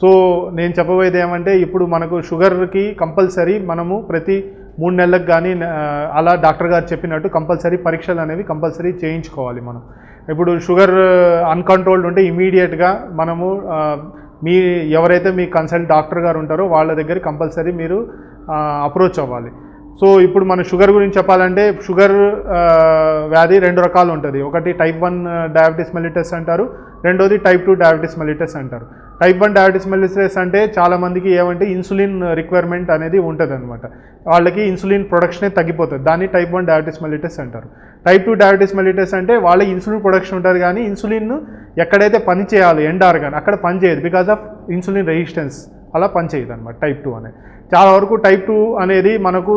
So నేను చెప్పబోయేది ఏమంటే ఇప్పుడు మనకు షుగర్కి కంపల్సరీ మనము ప్రతి మూడు నెలలకు కానీ అలా డాక్టర్ గారు చెప్పినట్టు కంపల్సరీ పరీక్షలు అనేవి కంపల్సరీ చేయించుకోవాలి మనం. ఇప్పుడు షుగర్ అన్కంట్రోల్డ్ ఉంటే ఇమీడియట్గా మనము మీ ఎవరైతే మీ కన్సల్ట్ డాక్టర్ గారు ఉంటారో వాళ్ళ దగ్గర కంపల్సరీ మీరు అప్రోచ్ అవ్వాలి. సో ఇప్పుడు మన షుగర్ గురించి చెప్పాలంటే షుగర్ వ్యాధి రెండు రకాలు ఉంటుంది. ఒకటి టైప్ వన్ డయాబెటీస్ మెలిటస్ అంటారు. రెండోది టైప్ టూ డయాబెటీస్ మెలిటస్ అంటారు. టైప్ వన్ డయాబెటిస్ మెలిటస్ అంటే చాలామందికి ఏమంటే ఇన్సులిన్ రిక్వైర్మెంట్ అనేది ఉంటుంది అనమాట వాళ్ళకి ఇన్సులిన్ ప్రొడక్షనే తగ్గిపోతుంది. దాన్ని టైప్ వన్ డయాబెటిస్ మెలిటస్ అంటారు. టైప్ టూ డయాబెటిస్ మెలిటస్ అంటే వాళ్ళ ఇన్సులిన్ ప్రొడక్షన్ ఉంటుంది కానీ ఇన్సులిన్ ఎక్కడైతే పని చేయాలి ఎండ్ ఆర్గాన్ అక్కడ పని చేయదు బికాజ్ ఆఫ్ ఇన్సులిన్ రెసిస్టెన్స్ అలా పనిచేయదు అనమాట టైప్ టూ అనేది చాలా వరకు టైప్ టూ అనేది మనకు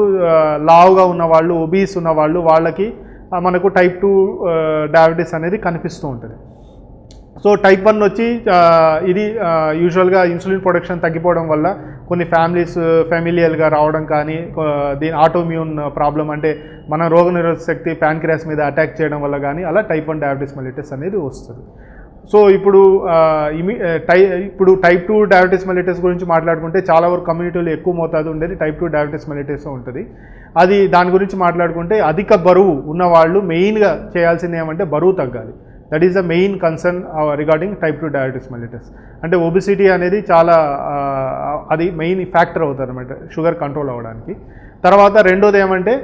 లావుగా ఉన్న వాళ్ళు ఒబీస్ ఉన్న వాళ్ళు వాళ్ళకి మనకు టైప్ టూ డయాబెటీస్ అనేది కనిపిస్తూ ఉంటుంది. సో టైప్ వన్ వచ్చి ఇది యూజువల్గా ఇన్సులిన్ ప్రొడక్షన్ తగ్గిపోవడం వల్ల కొన్ని ఫ్యామిలీస్ ఫ్యామిలియల్గా రావడం కానీ దీని ఆటోమ్యూన్ ప్రాబ్లం అంటే మన రోగ శక్తి ప్యాన్క్రియాస్ మీద అటాక్ చేయడం వల్ల కానీ అలా టైప్ వన్ డయాబెటీస్ మెలిటస్ అనేది వస్తుంది. సో ఇప్పుడు ఇమి టై ఇప్పుడు టైప్ టూ డయాబెటీస్ మెలిటస్ గురించి మాట్లాడుకుంటే చాలా వరకు కమ్యూనిటీలో ఎక్కువ మోతాదు ఉండేది టైప్ టూ డయాబెటీస్ మెలిటస్ ఉంటుంది. అది దాని గురించి మాట్లాడుకుంటే అధిక బరువు ఉన్న వాళ్ళు మెయిన్గా చేయాల్సింది ఏమంటే బరువు తగ్గాలి. That is the main concern regarding type two diabetes mellitus అంటే ఒబిసిటీ అనేది చాలా అది మెయిన్ ఫ్యాక్టర్ అవుతుంది అనమాట షుగర్ కంట్రోల్ అవ్వడానికి. తర్వాత రెండోది ఏమంటే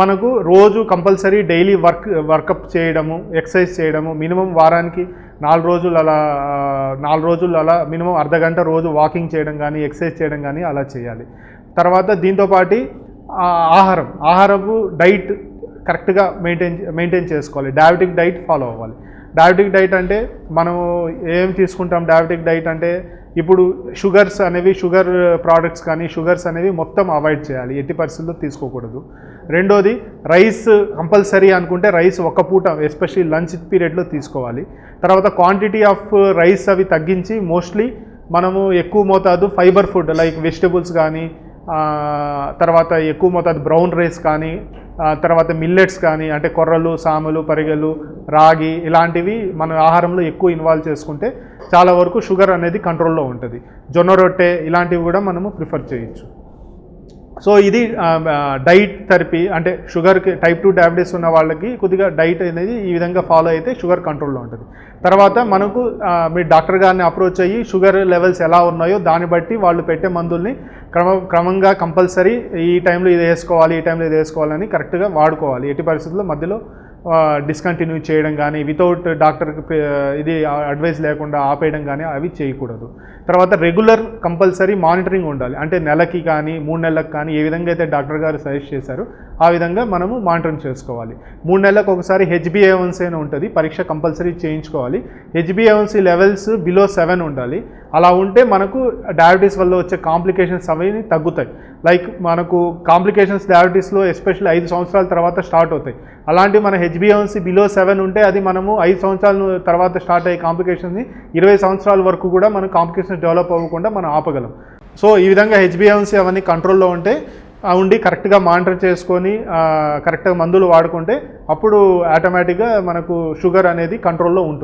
మనకు రోజు కంపల్సరీ డైలీ వర్క్ వర్కప్ చేయడము ఎక్సర్సైజ్ చేయడము మినిమం వారానికి నాలుగు రోజులు అలా నాలుగు రోజులు అలా మినిమం అర్ధ గంట రోజు వాకింగ్ చేయడం కానీ ఎక్సర్సైజ్ చేయడం కానీ అలా చేయాలి. తర్వాత దీంతోపాటి ఆహారం ఆహారపు డైట్ కరెక్ట్గా మెయింటైన్ మెయింటైన్ చేసుకోవాలి. డయాబెటిక్ డైట్ ఫాలో అవ్వాలి. డయాబెటిక్ డైట్ అంటే మనము ఏం తీసుకుంటాం డయాబెటిక్ డైట్ అంటే ఇప్పుడు షుగర్స్ అనేవి షుగర్ ప్రోడక్ట్స్ కానీ షుగర్స్ అనేవి మొత్తం అవాయిడ్ చేయాలి ఎట్టి పరిస్థితుల్లో తీసుకోకూడదు. రెండోది రైస్ కంపల్సరీ అనుకుంటే రైస్ ఒక పూట ఎస్పెషల్లీ లంచ్ పీరియడ్లో తీసుకోవాలి. తర్వాత క్వాంటిటీ ఆఫ్ రైస్ అవి తగ్గించి మోస్ట్లీ మనము ఎక్కువ మోతాదు ఫైబర్ ఫుడ్ లైక్ వెజిటబుల్స్ కానీ తర్వాత ఎక్కువ మోతాదు బ్రౌన్ రైస్ కానీ తర్వాత మిల్లెట్స్ కానీ అంటే కొర్రలు సాములు పరిగెలు రాగి ఇలాంటివి మన ఆహారంలో ఎక్కువ ఇన్వాల్వ్ చేసుకుంటే చాలా వరకు షుగర్ అనేది కంట్రోల్లో ఉంటుంది. జొన్న రొట్టె ఇలాంటివి కూడా మనము ప్రిఫర్ చేయొచ్చు. సో ఇది డైట్ థెరపీ అంటే షుగర్కి టైప్ టూ డయాబెటీస్ ఉన్న వాళ్ళకి కొద్దిగా డైట్ అనేది ఈ విధంగా ఫాలో అయితే షుగర్ కంట్రోల్లో ఉంటుంది. తర్వాత మనకు మీ డాక్టర్ గారిని అప్రోచ్ అయ్యి షుగర్ లెవెల్స్ ఎలా ఉన్నాయో దాన్ని బట్టి వాళ్ళు పెట్టే మందుల్ని క్రమ క్రమంగా కంపల్సరీ ఈ టైంలో ఇది వేసుకోవాలి ఈ టైంలో ఇది వేసుకోవాలని కరెక్ట్గా వాడుకోవాలి. ఎట్టి పరిస్థితుల్లో మధ్యలో డిస్కంటిన్యూ చేయడం కానీ వితౌట్ డాక్టర్ ఇది అడ్వైస్ లేకుండా ఆపేయడం కానీ అవి చేయకూడదు. తర్వాత రెగ్యులర్ కంపల్సరీ మానిటరింగ్ ఉండాలి. అంటే నెలకి కానీ మూడు నెలలకు కానీ ఏ విధంగా అయితే డాక్టర్ గారు సజెస్ట్ చేశారో ఆ విధంగా మనము మానిటరింగ్ చేసుకోవాలి. మూడు నెలలకు ఒకసారి హెచ్బిఏవన్సీ అని ఉంటుంది. పరీక్ష కంపల్సరీ చేయించుకోవాలి. హెచ్బిఏవన్సీ లెవెల్స్ బిలో సెవెన్ ఉండాలి. అలా ఉంటే మనకు డయాబెటీస్ వల్ల వచ్చే కాంప్లికేషన్స్ అవి తగ్గుతాయి. లైక్ మనకు కాంప్లికేషన్స్ డయాబెటీస్లో ఎస్పెషల్లీ ఐదు సంవత్సరాల తర్వాత స్టార్ట్ అవుతాయి. అలాంటి మన హెచ్బిఎన్సీ బిలో సెవెన్ ఉంటే అది మనము ఐదు సంవత్సరాల తర్వాత స్టార్ట్ అయ్యే కాంప్లికేషన్స్ని ఇరవై సంవత్సరాల వరకు కూడా మనం కాంప్లికేషన్స్ డెవలప్ అవ్వకుండా మనం ఆపగలం. సో ఈ విధంగా హెచ్బిఎన్సీ అవన్నీ కంట్రోల్లో ఉంటే ఉండి కరెక్ట్గా మానిటర్ చేసుకొని కరెక్ట్గా మందులు వాడుకుంటే అప్పుడు ఆటోమేటిక్గా మనకు షుగర్ అనేది కంట్రోల్లో ఉంటుంది.